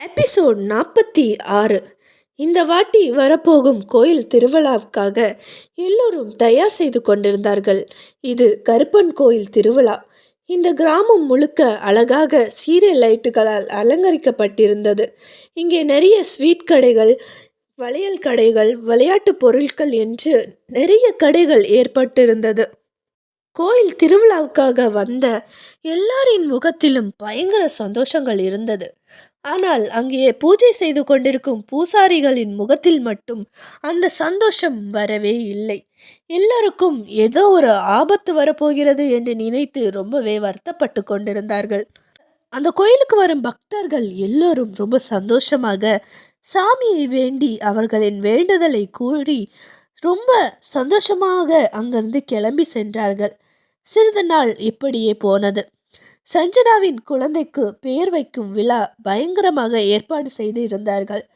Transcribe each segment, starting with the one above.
Episode நாற்பத்தி ஆறு. இந்த வாட்டி வரப்போகும் கோயில் திருவிழாவுக்காக எல்லோரும் தயார் செய்து கொண்டிருந்தார்கள். இது கருப்பன் கோயில் திருவிழா. இந்த கிராமம் முழுக்க அழகாக சீரியல் லைட்டுகளால் அலங்கரிக்கப்பட்டிருந்தது. இங்கே நிறைய ஸ்வீட் கடைகள் வளையல் கடைகள் விளையாட்டு பொருட்கள் என்று நிறைய கடைகள் ஏற்பட்டிருந்தது. கோயில் திருவிழாவுக்காக வந்த எல்லாரின் முகத்திலும் பயங்கர சந்தோஷங்கள் இருந்தது. ஆனால் அங்கே பூஜை செய்து கொண்டிருக்கும் பூசாரிகளின் முகத்தில் மட்டும் அந்த சந்தோஷம் வரவே இல்லை. எல்லோருக்கும் ஏதோ ஒரு ஆபத்து வரப்போகிறது என்று நினைத்து ரொம்பவே வருத்தப்பட்டு கொண்டிருந்தார்கள். அந்த கோயிலுக்கு வரும் பக்தர்கள் எல்லோரும் ரொம்ப சந்தோஷமாக சாமியை வேண்டி அவர்களின் வேண்டுதலை கூறி ரொம்ப சந்தோஷமாக அங்கிருந்து கிளம்பி சென்றார்கள். சிறிது நாள் இப்படியே போனது. சஞ்சனாவின் குழந்தைக்கு பெயர் வைக்கும் விழா பயங்கரமாக ஏற்பாடு செய்து இருந்தார்கள்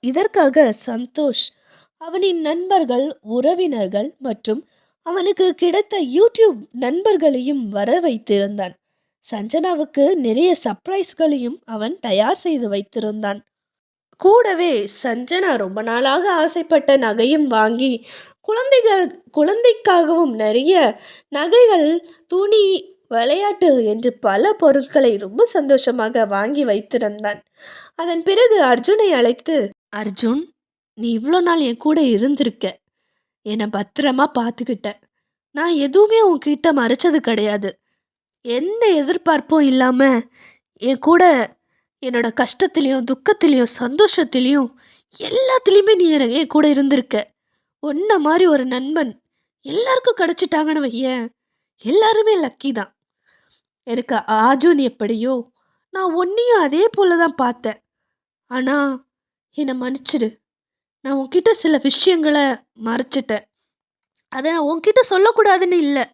இதற்காக சந்தோஷ் அவனின் நண்பர்கள் உறவினர்கள் மற்றும் அவனுக்கு கிடைத்த யூடியூப் நண்பர்களையும் வர வைத்திருந்தான் சஞ்சனாவுக்கு நிறைய சர்ப்ரைஸ்களையும் அவன் தயார் செய்து வைத்திருந்தான். கூடவே சஞ்சனா ரொம்ப நாளாக ஆசைப்பட்ட நகையும் வாங்கி குழந்தைகள் குழந்தைக்காகவும் நிறைய நகைகள் துணி விளையாட்டு என்று பல பொருட்களை ரொம்ப சந்தோஷமாக வாங்கி வைத்திருந்தான். அதன் பிறகு அர்ஜுனை அழைத்து அர்ஜுன் நீ இவ்வளோ நாள் என் கூட இருந்திருக்க. என்னை பத்திரமா பார்த்துக்கிட்ட. நான் எதுவுமே உன்கிட்ட மறைச்சது கிடையாது. எந்த எதிர்பார்ப்பும் இல்லாமல் என் கூட என்னோட கஷ்டத்துலேயும் துக்கத்துலேயும் சந்தோஷத்துலேயும் எல்லாத்துலேயுமே நீ எனக்கு என் கூட இருந்திருக்க. உன்ன மாதிரி ஒரு நண்பன் எல்லாருக்கும் கிடச்சிட்டாங்கன்னு வையேன். எல்லாருமே லக்கி தான். எனக்கு ஆஜுன் எப்படியோ நான் ஒன்றையும் அதே போல தான் பார்த்தேன். ஆனால் என்னை மன்னிச்சிடு. நான் உன்கிட்ட சில விஷயங்களை மறைச்சிட்டேன். அதை நான் உன்கிட்ட சொல்லக்கூடாதுன்னு இல்லை.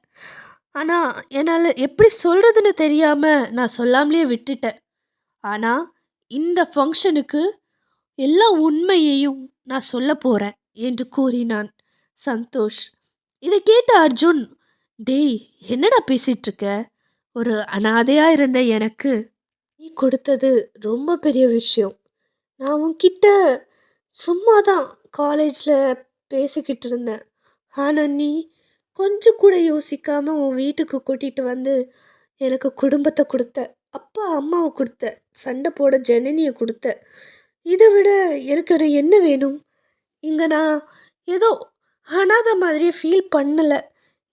ஆனால் என்னால் எப்படி சொல்கிறதுன்னு தெரியாமல் நான் சொல்லாமலேயே விட்டுட்டேன். ஆனால் இந்த ஃபங்க்ஷனுக்கு எல்லா உண்மையையும் நான் சொல்ல போகிறேன் என்று கூறினான் சந்தோஷ். இதை கேட்ட அர்ஜுன் டேய் என்னடா பேசிகிட்ருக்க ஒரு அனாதையாக இருந்த எனக்கு நீ கொடுத்தது ரொம்ப பெரிய விஷயம். நான் உன்கிட்ட சும்மா தான் காலேஜில் பேசிக்கிட்டு இருந்தேன். ஆனால் நீ கொஞ்சம் கூட யோசிக்காமல் உன் வீட்டுக்கு கூட்டிகிட்டு வந்து எனக்கு குடும்பத்தை கொடுத்த அப்பா அம்மாவை கொடுத்த சண்டை போட ஜனனியை கொடுத்த. இதை விட எனக்கு ஒரு என்ன வேணும்? இங்கே நான் ஏதோ அனாதை மாதிரியே ஃபீல் பண்ணலை.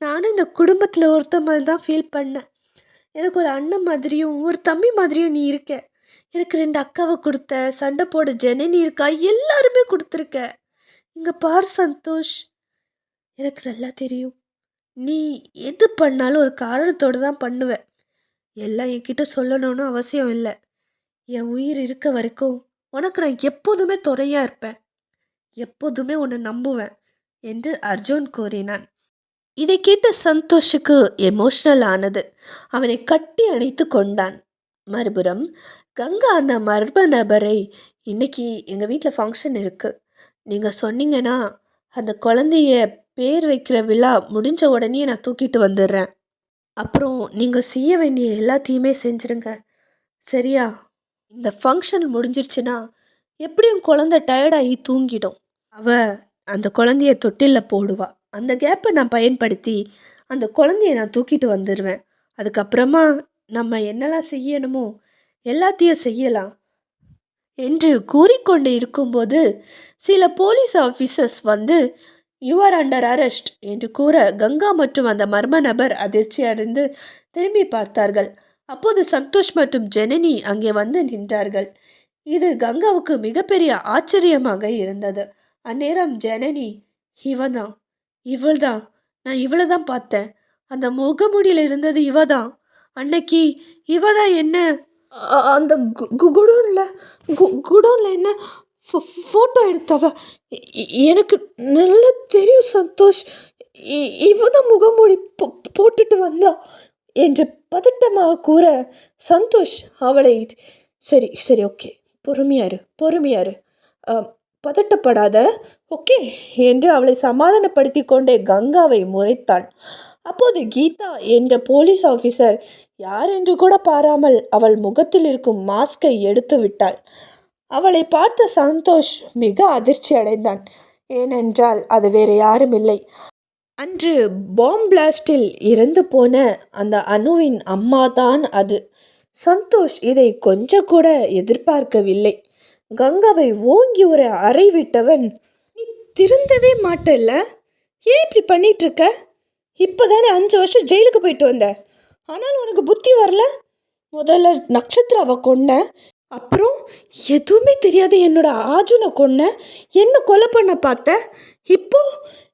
நானும் இந்த குடும்பத்தில் ஒருத்த மாதிரி தான் ஃபீல் பண்ணேன். எனக்கு ஒரு அண்ணன் மாதிரியும் ஒரு தம்பி மாதிரியும் நீ இருக்க. எனக்கு ரெண்டு அக்காவை கொடுத்த சண்டை போட ஜெனனி இருக்கா எல்லாருமே கொடுத்துருக்க. இங்கே பார் சந்தோஷ். எனக்கு நல்லா தெரியும். நீ எது பண்ணாலும் ஒரு காரணத்தோடு தான் பண்ணுவேன் எல்லாம் என்கிட்ட சொல்லணும்னு அவசியம் இல்லை. என் உயிர் இருக்க வரைக்கும் உனக்கு நான் எப்போதுமே துறையாக இருப்பேன். எப்போதுமே உன்னை நம்புவேன் என்று அர்ஜுன் கூறினான். இதை கேட்ட சந்தோஷுக்கு எமோஷ்னல் ஆனது. அவனை கட்டி அணைத்து கொண்டான். மறுபுறம் கங்கா அந்த மர்ம நபரை இன்னைக்கு எங்கள் வீட்டில் ஃபங்க்ஷன் இருக்குது நீங்கள் சொன்னீங்கன்னா அந்த குழந்தைய பேர் வைக்கிற விழா முடிஞ்ச உடனே நான் தூக்கிட்டு வந்துடுறேன். அப்புறம் நீங்கள் செய்ய வேண்டிய எல்லாத்தையுமே செஞ்சுருங்க. சரியா? இந்த ஃபங்க்ஷன் முடிஞ்சிருச்சுன்னா எப்படியும் குழந்தை டயர்டாகி தூங்கிடும். அவ அந்த குழந்தைய தொட்டிலில் போடுவா. அந்த கேப்பை நான் பயன்படுத்தி அந்த குழந்தைய நான் தூக்கிட்டு வந்துடுவேன் அதுக்கப்புறமா நம்ம என்னெல்லாம் செய்யணுமோ எல்லாத்தையும் செய்யலாம் என்று கூறிக்கொண்டு இருக்கும்போது சில போலீஸ் ஆஃபீஸர்ஸ் வந்து யுவர் அண்டர் அரெஸ்ட் என்று கூற கங்கா மற்றும் அந்த மர்ம நபர் அதிர்ச்சி அடைந்து திரும்பி பார்த்தார்கள். அப்போது சந்தோஷ் மற்றும் ஜெனனி அங்கே வந்து நின்றார்கள். இது கங்காவுக்கு மிகப்பெரிய ஆச்சரியமாக இருந்தது. அந்நேரம் ஜனனி தான் இவள்தான் நான் இவளை தான் பார்த்தேன். அந்த முகமுடியில் இருந்தது இவ தான் அன்னைக்கு இவ தான் என்ன அந்த குடோனில் குடோனில் என்ன ஃபோட்டோ எடுத்தவ? எனக்கு நல்லா தெரியும் சந்தோஷ். இ- இவ தான் முகமூடி போ- போட்டுட்டு வந்தா என்று பதட்டமாக கூற சந்தோஷ் அவளை சரி சரி ஓகே. பொறுமையாரு பொறுமையாரு பதட்டப்படாத ஓகே என்று அவளை சமாதானப்படுத்தி கொண்டே கங்காவை முறைத்தான். அப்போது கீதா என்ற போலீஸ் ஆஃபீஸர் யார் என்று கூட பாராமல் அவள் முகத்தில் இருக்கும் மாஸ்கை எடுத்து விட்டாள். அவளை பார்த்த சந்தோஷ் மிக அதிர்ச்சி அடைந்தான். ஏனென்றால் அது வேறு யாரும் இல்லை. அன்று பாம் பிளாஸ்டில் இறந்து போன அந்த அணுவின் அம்மா தான் அது. சந்தோஷ் இதை கொஞ்சம் கூட எதிர்பார்க்கவில்லை. கங்காவை ஓங்கி ஒரு அறை விட்டவன் நீ திருந்தவே மாட்டல்ல? ஏன் இப்படி பண்ணிட்டு இருக்க இப்போதானே அஞ்சு வருஷம் ஜெயிலுக்கு போயிட்டு வந்த. ஆனாலும் உனக்கு புத்தி வரல? முதல்ல நட்சத்திராவை கொன்ன அப்புறம் எதுவுமே தெரியாத என்னோட ஆஜுனை கொன்ன என்ன கொலை பண்ண பார்த்த? இப்போ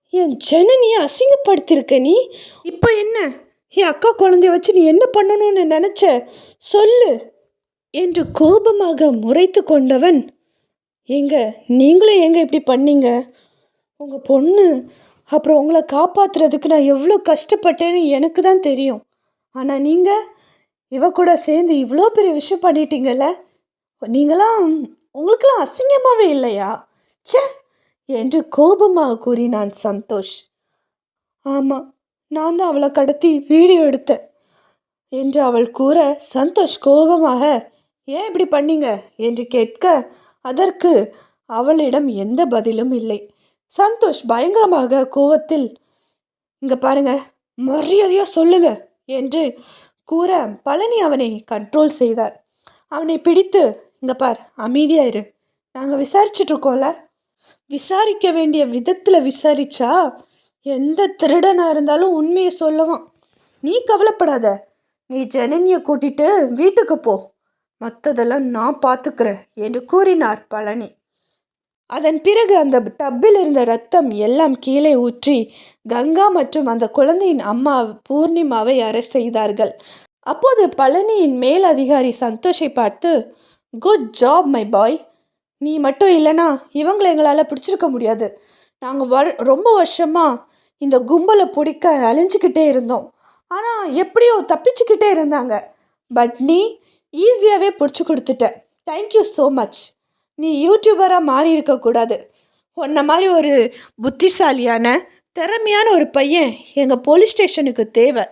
என் ஜனனியை அசிங்கப்படுத்தியிருக்க நீ? இப்போ என்ன? என் அக்கா குழந்தைய வச்சு நீ என்ன பண்ணணும்னு நினச்ச? சொல்லு. என்று கோபமாக முறைத்து கொண்டவன் ஏங்க நீங்களும் ஏங்க இப்படி பண்ணீங்க? உங்கள் பொண்ணு அப்புறம் உங்களை காப்பாற்றுறதுக்கு நான் எவ்வளோ கஷ்டப்பட்டேன்னு எனக்கு தான் தெரியும். ஆனால் நீங்கள் இவ கூட சேர்ந்து இவ்வளோ பெரிய விஷயம் பண்ணிட்டீங்கல்ல? நீங்களாம் உங்களுக்கெல்லாம் அசிங்கமாகவே இல்லையா? ச்சே! என்று கோபமாக கூறினான் சந்தோஷ். ஆமாம் நான் தான் அவளை கடத்தி வீடியோ எடுத்தேன் என்று அவள் கூற சந்தோஷ் கோபமாக ஏன் இப்படி பண்ணீங்க? என்று கேட்க அதற்கு அவளிடம் எந்த பதிலும் இல்லை. சந்தோஷ் பயங்கரமாக கோவத்தில் இங்கே பாருங்க மரியாதையாக சொல்லுங்க என்று கூற பழனி அவனை கண்ட்ரோல் செய்தார். அவனை பிடித்து இங்கே பார் அமைதியாயிரு நாங்கள் விசாரிச்சிட்ருக்கோம்ல. விசாரிக்க வேண்டிய விதத்தில் விசாரிச்சா எந்த திருடனாக இருந்தாலும் உண்மையை சொல்லுவான். நீ கவலைப்படாத. நீ ஜனனியை கூட்டிட்டு வீட்டுக்கு போ. மற்றதெல்லாம் நான் பார்த்துக்கிறேன் என்று கூறினார் பழனி. அதன் பிறகு அந்த டப்பில் இருந்த ரத்தம் எல்லாம் கீழே ஊற்றி கங்கா மற்றும் அந்த குழந்தையின் அம்மா பூர்ணிமாவை அரெஸ்ட் செய்தார்கள். அப்போது பழனியின் மேல் அதிகாரி சந்தோஷை பார்த்து குட் ஜாப் மை பாய். நீ மட்டும் இல்லைனா இவங்களை எங்களால் பிடிச்சிருக்க முடியாது. நாங்கள் வர ரொம்ப வருஷமாக இந்த கும்பலை பிடிக்க அழிஞ்சிக்கிட்டே இருந்தோம். ஆனால் எப்படியோ தப்பிச்சுக்கிட்டே இருந்தாங்க. பட் நீ ஈஸியாகவே பிடிச்சி கொடுத்துட்ட தேங்க்யூ ஸோ மச் நீ யூடியூபராக மாறி இருக்கக்கூடாது உன்ன மாதிரி ஒரு புத்திசாலியான திறமையான ஒரு பையன் எங்கள் போலீஸ் ஸ்டேஷனுக்கு தேவை.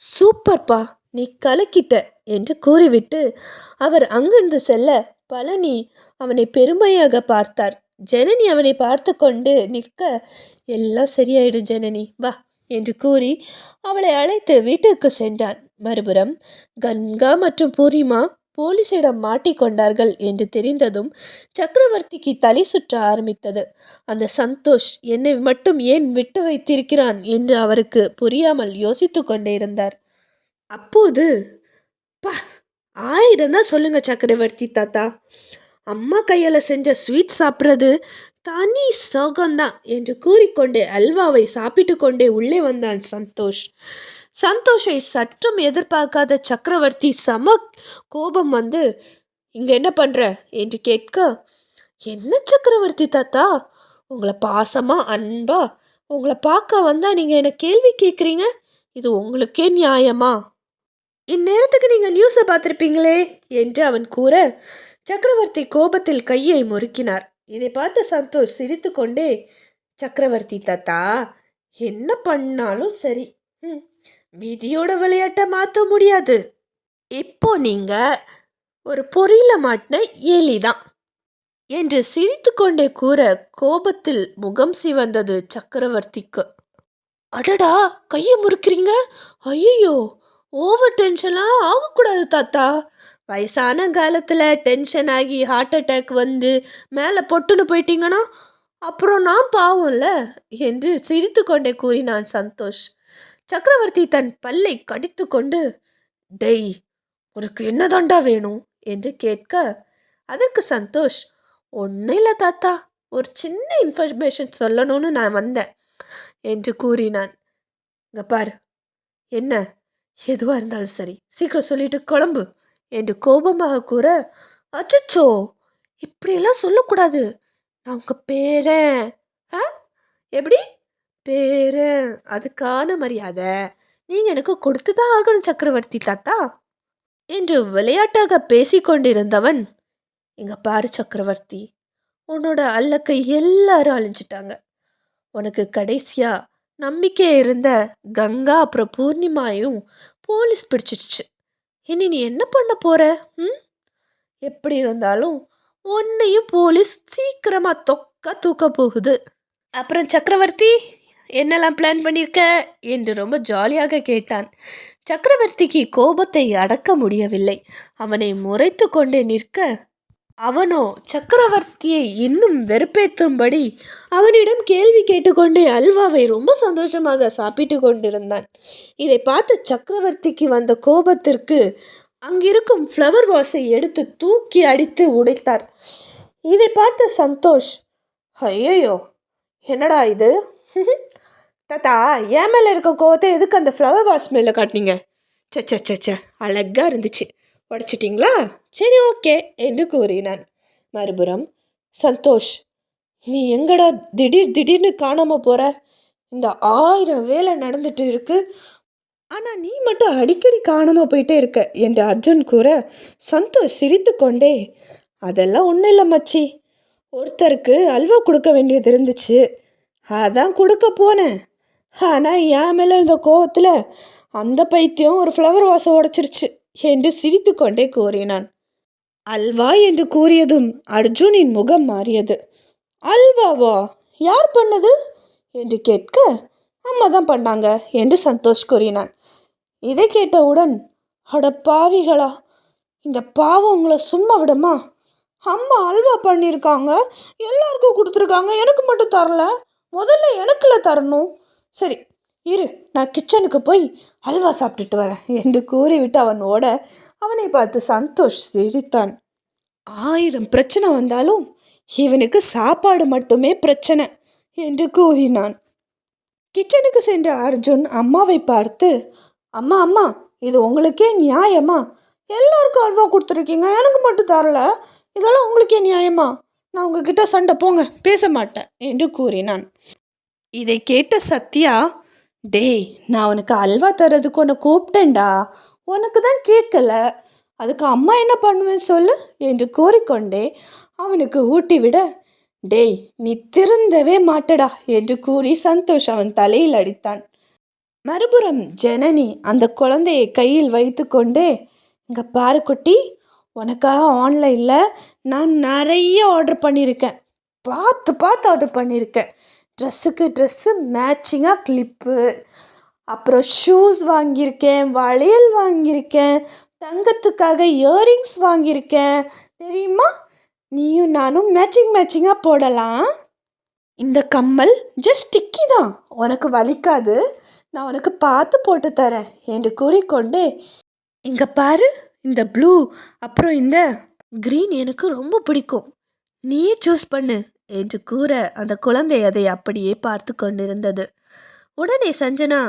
சூப்பர்ப்பா நீ கலக்கிட்ட என்று கூறிவிட்டு அவர் அங்கிருந்து செல்ல பழனி அவனை பெருமையாக பார்த்தார். ஜனனி அவனை பார்த்து கொண்டு நிற்க எல்லாம் சரியாயிடும் ஜனனி வா என்று கூறி அவளை அழைத்து வீட்டிற்கு சென்றான். மறுபுறம் கங்கா மற்றும் பூரிமா போலீசிடம் மாட்டிக்கொண்டார்கள் என்று தெரிந்ததும் சக்கரவர்த்திக்கு தலை சுற்ற ஆரம்பித்தது. அந்த சந்தோஷ் என்னை மட்டும் ஏன் விட்டு வைத்திருக்கிறான்? என்று அவருக்கு புரியாமல் யோசித்து கொண்டே இருந்தார். அப்போது பா ஆயிரம் தான் சொல்லுங்க சக்கரவர்த்தி தாத்தா. அம்மா கையால் செஞ்ச ஸ்வீட் சாப்பிட்றது தனி சோகம்தான் என்று கூறிக்கொண்டே அல்வாவை சாப்பிட்டு கொண்டே உள்ளே வந்தான் சந்தோஷ். சந்தோஷை சற்றும் எதிர்பார்க்காத சக்கரவர்த்தி சம கோபம் வந்து இங்கே என்ன பண்ணுற என்று கேட்க என்ன சக்கரவர்த்தி தாத்தா? உங்களை பாசமாக அன்பா உங்களை பார்க்க வந்தால் நீங்கள் என்ன கேள்வி கேட்குறீங்க? இது உங்களுக்கே நியாயமா? இந்நேரத்துக்கு நீங்கள் நியூஸை பார்த்துருப்பீங்களே என்று அவன் கூற சக்கரவர்த்தி கோபத்தில் கையை முறுக்கினார். இதை பார்த்த சந்தோஷ் சிரித்து கொண்டே சக்கரவர்த்தி தாத்தா என்ன பண்ணாலும் சரி. ம் விதியோட விளையாட்டை மாற்ற முடியாது. இப்போ நீங்க ஒரு பொறியில மாட்டின ஏலி தான். என்று சிரித்து கொண்டே கூற கோபத்தில் முகம் சிவந்தது சக்கரவர்த்திக்கு. அடடா கையை முறுக்கிறீங்க? ஐயோ ஓவர் டென்ஷன்லாம் ஆகக்கூடாது தாத்தா. வயசான காலத்தில் டென்ஷன் ஆகி ஹார்ட் அட்டாக் வந்து மேலே பொட்டுன்னு போயிட்டீங்கன்னா அப்புறம் நான் பாவம்ல? என்று சிரித்து கொண்டே கூறினான் சந்தோஷ். சக்கரவர்த்தி தன் பல்லை கடித்து கொண்டு டெய் உனக்கு என்னதாண்டா வேணும்? என்று கேட்க அதற்கு சந்தோஷ் ஒன்றும் இல்லை தாத்தா ஒரு சின்ன இன்ஃபர்மேஷன் சொல்லணும்னு நான் வந்தேன் என்று கூறினான். இங்க பார் என்ன? எதுவாக இருந்தாலும் சரி சீக்கிரம் சொல்லிட்டு குழம்பு என்று கோபமாக கூற அச்சோ இப்படியெல்லாம் சொல்லக்கூடாது நான் உங்கள் பேரன். ஆ? எப்படி? பேர் அதுக்கான மரியாதை நீங்கள் எனக்கு கொடுத்து தான் ஆகணும் சக்கரவர்த்தி தாத்தா. என்று விளையாட்டாக பேசிக்கொண்டிருந்தவன் இங்க பாரு சக்கரவர்த்தி. உன்னோட அல்லக்கை எல்லாரும் அழிஞ்சிட்டாங்க. உனக்கு கடைசியா நம்பிக்கை இருந்த கங்கா அப்புறம் பூர்ணிமாயும் போலீஸ் பிடிச்சிடுச்சு. இனி நீ என்ன பண்ண போற ம்? எப்படி இருந்தாலும் உன்னையும் போலீஸ் சீக்கிரமா தொக்க தூக்க போகுது. அப்புறம் சக்கரவர்த்தி என்னெல்லாம் பிளான் பண்ணியிருக்க என்று ரொம்ப ஜாலியாக கேட்டான். சக்கரவர்த்திக்கு கோபத்தை அடக்க முடியவில்லை. அவனை முறைத்து கொண்டே நிற்க அவனோ சக்கரவர்த்தியை இன்னும் வெறுப்பேற்றும்படி? அவனிடம் கேள்வி கேட்டுக்கொண்டே அல்வாவை ரொம்ப சந்தோஷமாக சாப்பிட்டு கொண்டிருந்தான். இதை பார்த்து சக்கரவர்த்திக்கு வந்த கோபத்திற்கு அங்கிருக்கும் ஃப்ளவர் வாஸை எடுத்து தூக்கி அடித்து உடைத்தார். இதை பார்த்த சந்தோஷ் ஐயையோ என்னடா இது? தாத்தா என் மேலே இருக்க கோவத்தை எதுக்கு அந்த ஃப்ளவர் வாஷ் மேலே காட்டினீங்க? சே சே ச அழகாக இருந்துச்சு. உடச்சிட்டிங்களா? சரி ஓகே என்று கூறினான். மறுபுறம் சந்தோஷ் நீ எங்கடா திடீர் திடீர்னு காணாமல் போகிற இந்த ஆயிரம் வேலை நடந்துட்டு இருக்கு. ஆனால் நீ மட்டும் அடிக்கடி காணாமல் போயிட்டே இருக்க என்று அர்ஜுன் கூற சந்தோஷ் சிரித்து கொண்டே அதெல்லாம் ஒன்றும் இல்லை மச்சி. ஒருத்தருக்கு அல்வா கொடுக்க வேண்டியது இருந்துச்சு. அதான் கொடுக்க போனேன். ஆனால் என் மேலே இருந்த கோவத்தில் அந்த பைத்தியம் ஒரு ஃப்ளவர் வாசம் உடைச்சிருச்சு என்று சிரித்து கொண்டே கூறினான். அல்வா என்று கூறியதும் அர்ஜுனின் முகம் மாறியது. அல்வாவா? யார் பண்ணது? என்று கேட்க அம்மா தான் பண்ணாங்க என்று சந்தோஷ் கூறினான். இதை கேட்டவுடன் அட பாவிகளா இந்த பாவம் உங்களை சும்மா விடுமா? அம்மா அல்வா பண்ணியிருக்காங்க எல்லாருக்கும் கொடுத்துருக்காங்க எனக்கு மட்டும் தரல. முதல்ல எனக்குல தரணும். சரி இரு நான் கிச்சனுக்கு போய் அல்வா சாப்பிட்டுட்டு வரேன் என்று கூறிவிட்டு அவன் ஓட அவனை பார்த்து சந்தோஷ் சிரித்தான். ஆயிரம் பிரச்சனை வந்தாலும் இவனுக்கு சாப்பாடு மட்டுமே பிரச்சனை என்று கூறினான். கிச்சனுக்கு சென்ற அர்ஜுன் அம்மாவை பார்த்து அம்மா அம்மா இது உங்களுக்கே நியாயமா? எல்லோருக்கும் அல்வா கொடுத்துருக்கீங்க எனக்கு மட்டும் தரல. இதெல்லாம் உங்களுக்கே நியாயமா? நான் உங்ககிட்ட சண்டை போங்க பேச மாட்டேன் என்று கூறினான். இதை கேட்ட சத்யா டேய் நான் உனக்கு அல்வா தரதுக்கு உன்னை கூப்பிட்டேன்டா உனக்கு தான் கேட்கல அதுக்கு அம்மா என்ன பண்ணுவேன் சொல்லு என்று கூறிக்கொண்டே அவனுக்கு ஊட்டி விட டேய் நீ திருந்தவே மாட்டடா என்று கூறி சந்தோஷ் அவன் தலையில் அடித்தான். மறுபுறம் ஜனனி அந்த குழந்தையை கையில் வைத்துக்கொண்டே இங்கே பாரு குட்டி உனக்காக ஆன்லைனில் நான் நிறைய ஆர்டர் பண்ணியிருக்கேன். பார்த்து பார்த்து ஆர்டர் பண்ணியிருக்கேன். ட்ரெஸ்ஸுக்கு ட்ரெஸ்ஸு மேட்சிங்காக கிளிப்பு அப்புறம் ஷூஸ் வாங்கியிருக்கேன் வளையல் வாங்கியிருக்கேன் தங்கத்துக்காக இயரிங்ஸ் வாங்கியிருக்கேன். தெரியுமா? நீயும் நானும் மேட்சிங் மேட்சிங்காக போடலாம். இந்த கம்மல் ஜஸ்ட் டிக்கி தான். உனக்கு வலிக்காது. நான் உனக்கு பார்த்து போட்டு தரேன். என்று கூறிக்கொண்டே இங்கே பாரு இந்த ப்ளூ அப்புறம் இந்த க்ரீன் எனக்கு ரொம்ப பிடிக்கும். நீயே சூஸ் பண்ணு என்று கூற அந்த குழந்தை அதை அப்படியே பார்த்து கொண்டிருந்தது. உடனே சஞ்சனா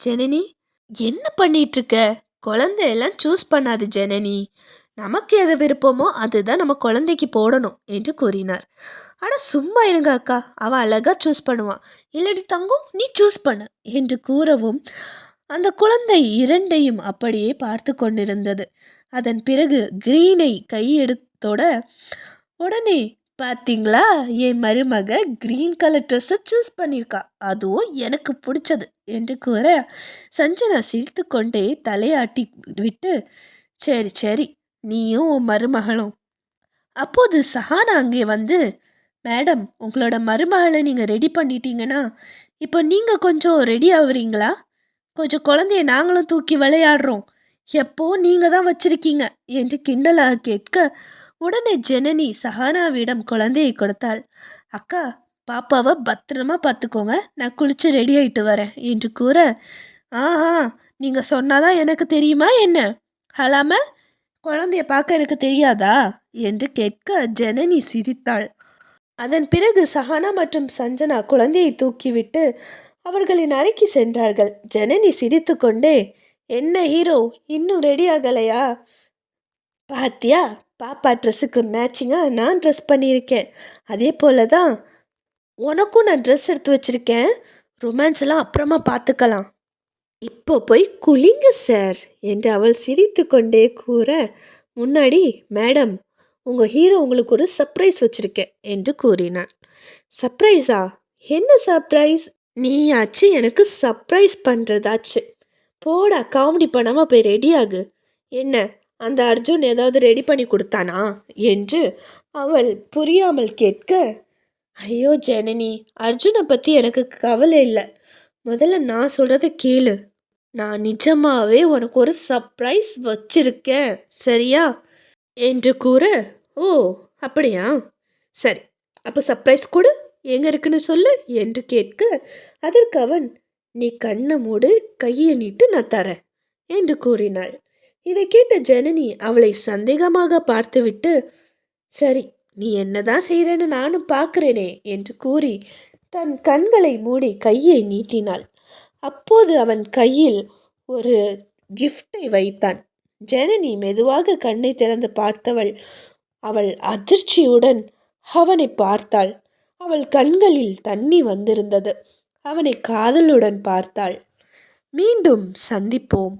ஜனனி என்ன பண்ணிகிட்ருக்க குழந்தையெல்லாம் சூஸ் பண்ணாது ஜனனி. நமக்கு எது விருப்பமோ அதுதான் நம்ம குழந்தைக்கு போடணும் என்று கூறினார். ஆனால் சும்மா இருங்க அக்கா. அவள் அழகாக சூஸ் பண்ணுவான் இல்லடி தங்கம் நீ சூஸ் பண்ணு என்று கூறவும் அந்த குழந்தை இரண்டையும் அப்படியே பார்த்து கொண்டிருந்தது. அதன் பிறகு கிரீனை கையெடுத்தோட உடனே பார்த்தீங்களா என் மருமக க்ரீன் கலர் ட்ரெஸ்ஸை சூஸ் பண்ணியிருக்கா. அதுவும் எனக்கு பிடிச்சது என்று கூற சஞ்சனா சிரித்து கொண்டே தலையாட்டி விட்டு சரி சரி நீயும் உன் மருமகளும். அப்போது சஹானா அங்கே வந்து மேடம் உங்களோட மருமகளை நீங்கள் ரெடி பண்ணிட்டீங்கன்னா இப்போ நீங்கள் கொஞ்சம் ரெடி ஆகுறீங்களா? கொஞ்சம் குழந்தைய நாங்களும் தூக்கி விளையாடுறோம். எப்போ நீங்கள் தான் வச்சிருக்கீங்க? என்று கிண்டலாக கேட்க உடனே ஜனனி சஹானாவிடம் குழந்தையை கொடுத்தாள். அக்கா பாப்பாவை பத்திரமா பார்த்துக்கோங்க. நான் குளிச்சு ரெடி ஆகிட்டு வரேன் என்று கூற ஆஹா நீங்கள் சொன்னாதான் எனக்கு தெரியுமா என்ன? அலாம குழந்தைய பார்க்க எனக்கு தெரியாதா? என்று கேட்க ஜனனி சிரித்தாள். அதன் பிறகு சஹானா மற்றும் சஞ்சனா குழந்தையை தூக்கிவிட்டு அவர்களின் அறைக்கு சென்றார்கள். ஜனனி சிரித்து கொண்டே என்ன ஹீரோ இன்னும் ரெடி ஆகலையா? பாத்தியா பாப்பா ட்ரெஸ்ஸுக்கு மேட்சிங்காக நான் ட்ரெஸ் பண்ணியிருக்கேன். அதே போல தான் உனக்கும் நான் ட்ரெஸ் எடுத்து வச்சுருக்கேன். ரொமான்ஸ் எல்லாம் அப்புறமா பார்த்துக்கலாம் இப்போ போய் குளிங்க சார் என்று அவள் சிரித்து கொண்டே கூற முன்னாடி மேடம் உங்கள் ஹீரோ உங்களுக்கு ஒரு சர்ப்ரைஸ் வச்சுருக்கேன் என்று கூறினான் சர்ப்ரைஸா என்ன சர்ப்ரைஸ் நீயாச்சு எனக்கு சர்ப்ரைஸ் பண்ணுறதாச்சு போடா காமெடி பண்ணாமல் போய் ரெடி ஆகு. என்ன அந்த அர்ஜுன் ஏதாவது ரெடி பண்ணி கொடுத்தானா? என்று அவள் புரியாமல் கேட்க ஐயோ ஜனனி அர்ஜுனை பற்றி எனக்கு கவலை இல்லை. முதல்ல நான் சொல்கிறத கேளு. நான் நிஜமாவே உனக்கு ஒரு சர்ப்ரைஸ் வச்சிருக்கேன் சரியா? என்று கூற ஓ அப்படியா? சரி அப்போ சர்ப்ரைஸ் கொடு. எங்கே இருக்குன்னு சொல்லு என்று கேட்க அதற்கு அவன் நீ கண்ணை மூடு கையை நீட்டு நான் தரேன் என்று கூறினாள். இதை கேட்ட ஜனனி அவளை சந்தேகமாக பார்த்துவிட்டு சரி நீ என்னதான் செய்கிறேன்னு நானும் பார்க்குறேனே என்று கூறி தன் கண்களை மூடி கையை நீட்டினாள். அப்போது அவன் கையில் ஒரு கிஃப்டை வைத்தான். ஜனனி மெதுவாக கண்ணை திறந்து பார்த்தவள் அவள் அதிர்ச்சியுடன் அவனை பார்த்தாள். அவள் கண்களில் தண்ணி வந்திருந்தது. அவனை காதலுடன் பார்த்தாள். மீண்டும் சந்திப்போம்.